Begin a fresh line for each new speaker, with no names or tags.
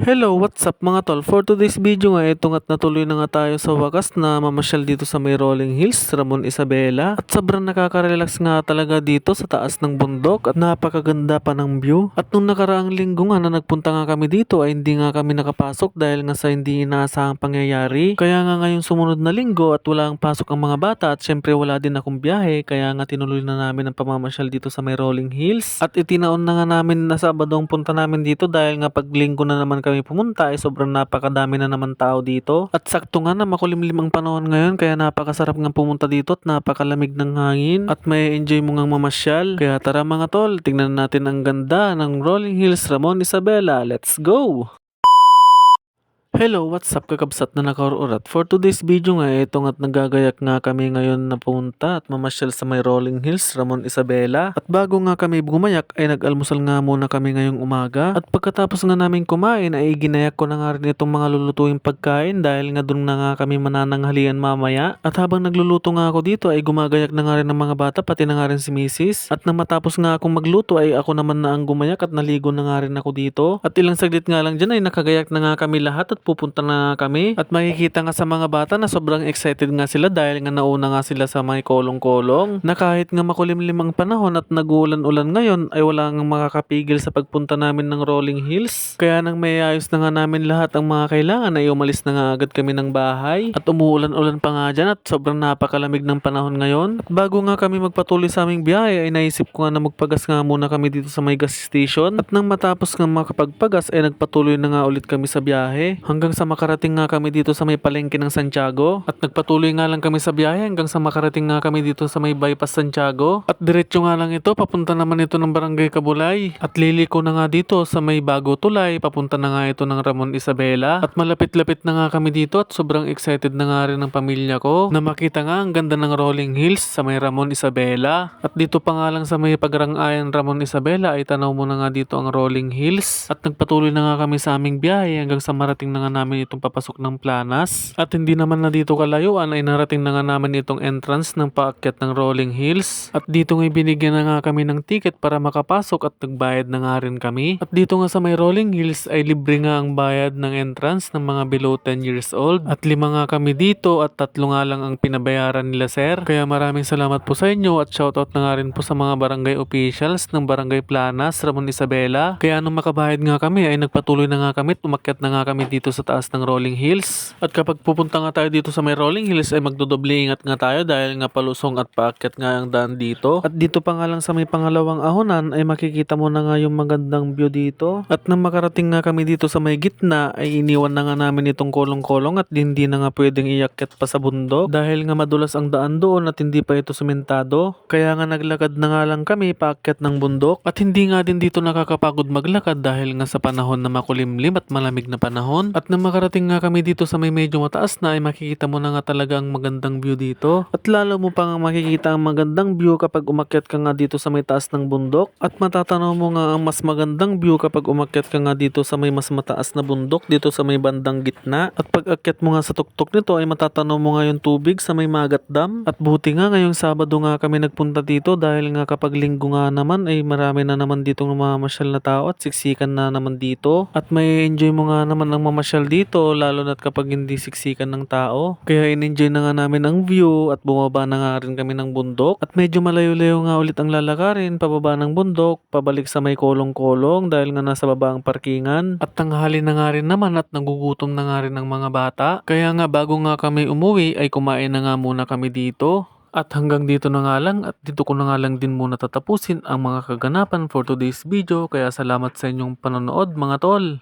Hello, what's up mga tol? For today's video nga, ito nga't natuloy na nga tayo sa wakas na mamasyal dito sa may Rolling Hills, Ramon Isabela. At sobrang nakaka-relax nga talaga dito sa taas ng bundok at napakaganda pa ng view. At nung nakaraang linggo nga na nagpunta nga kami dito ay hindi nga kami nakapasok dahil nga sa hindi inaasahang pangyayari. Kaya nga ngayong sumunod na linggo at wala ang pasok ang mga bata at syempre wala din akong biyahe kaya nga tinuloy na namin ang pamamasyal dito sa may Rolling Hills. At itinaon na nga namin na Sabado ang punta namin dito dahil nga pag linggo na naman kami pumunta ay sobrang napakadami na naman tao dito. At sakto nga na makulimlim ang panahon ngayon kaya napakasarap nga pumunta dito at napakalamig ng hangin at may enjoy mo ngang mamasyal. Kaya tara mga tol, tingnan natin ang ganda ng Rolling Hills Ramon Isabela. Let's go! Hello, what's up kakabsat na nakaurat? For today's video nga, ito nga't nagagayak nga kami ngayon na pumunta at mamasyal sa may Rolling Hills, Ramon Isabela. At bago nga kami gumayak ay nag-almusal nga muna kami ngayong umaga. At pagkatapos nga namin kumain ay ginayak ko na nga rin itong mga lulutuing pagkain dahil nga doon na nga kami manananghalian mamaya. At habang nagluluto nga ako dito ay gumagayak na nga rin ng mga bata pati na nga rin si Mrs. At nang matapos nga akong magluto ay ako naman na ang gumayak at naligo na nga rin ako dito. At ilang saglit nga lang dyan ay nakagayak na nga kami lahat at pupunta na kami. At makikita nga sa mga bata na sobrang excited nga sila dahil nga nauna nga sila sa may kolong-kolong. Na kahit nga makulimlim ang panahon at nag-uulan-ulan ngayon ay wala nga makakapigil sa pagpunta namin ng Rolling Hills. Kaya nang may ayos na nga namin lahat ang mga kailangan ay umalis na nga agad kami ng bahay. At umuulan-ulan pa nga dyan at sobrang napakalamig ng panahon ngayon. At bago nga kami magpatuloy sa aming biyahe ay naisip ko nga na magpagas nga muna kami dito sa may gas station. At nang matapos nga makapagpagas ay nagpatuloy na nga ulit kami sa biyahe. Hanggang sa makarating nga kami dito sa may palengke ng Santiago. At nagpatuloy nga lang kami sa biyahe hanggang sa makarating nga kami dito sa may bypass Santiago. At diretso nga lang ito, papunta naman ito ng Barangay Kabulay. At liliko na nga dito sa may Bago Tulay, papunta na nga ito ng Ramon Isabela. At malapit-lapit na nga kami dito at sobrang excited na nga rin ng pamilya ko na makita nga ang ganda ng Rolling Hills sa may Ramon Isabela. At dito pa nga lang sa may pagrangayan Ramon Isabela ay tanaw mo na nga dito ang Rolling Hills. At nagpatuloy na nga kami sa aming biyahe hanggang sa marating na nga namin itong papasok ng Planas. At hindi naman na dito kalayuan ay narating na nga namin itong entrance ng paakyat ng Rolling Hills. At dito nga binigyan na nga kami ng ticket para makapasok at nagbayad na nga rin kami. At dito nga sa may Rolling Hills ay libre nga ang bayad ng entrance ng mga below 10 years old. At lima nga kami dito at tatlo nga lang ang pinabayaran nila sir. Kaya maraming salamat po sa inyo at shoutout na nga rin po sa mga barangay officials ng Barangay Planas, Ramon Isabela. Kaya nung makabayad nga kami ay nagpatuloy na nga kami at umakyat na nga kami dito sa taas ng Rolling Hills. At kapag pupunta nga tayo dito sa may Rolling Hills ay magdodoble ingat nga tayo dahil nga palusong at paakyat nga ang daan dito. At dito pa nga lang sa may pangalawang ahonan ay makikita mo na nga yung magandang view dito. At nang makarating nga kami dito sa may gitna ay iniwan na nga namin itong kolong-kolong at hindi na nga pwedeng iakyat pa sa bundok dahil nga madulas ang daan doon at hindi pa ito sementado. Kaya nga naglakad na nga lang kami paakyat ng bundok at hindi nga din dito nakakapagod maglakad dahil nga sa panahon na makulimlim at malamig na panahon. At nang makarating nga kami dito sa may medyo mataas na ay makikita mo na nga talaga ang magandang view dito. At lalo mo pa nga makikita ang magandang view kapag umakyat ka nga dito sa may taas ng bundok. At matatanaw mo nga ang mas magandang view kapag umakyat ka nga dito sa may mas mataas na bundok dito sa may bandang gitna. At pag akyat mo nga sa tuktok nito ay matatanaw mo nga yung tubig sa may Magat Dam. At buti nga ngayong Sabado nga kami nagpunta dito dahil nga kapag linggo nga naman ay marami na naman dito namamasyal na tao at siksikan na naman dito. At may enjoy mo nga naman ang mamasyal dito lalo na't kapag hindi siksikan ng tao. Kaya in-enjoy na nga namin ang view at bumaba na nga rin kami ng bundok. At medyo malayo-layo nga ulit ang lalakarin pababa ng bundok, pabalik sa may kolong-kolong dahil nga nasa baba ang parkingan. At tanghali na nga rin naman at nagugutom na nga rin ang mga bata. Kaya nga bago nga kami umuwi ay kumain na nga muna kami dito. At hanggang dito na nga lang at dito ko na nga lang din muna tatapusin ang mga kaganapan for today's video. Kaya salamat sa inyong panonood mga tol.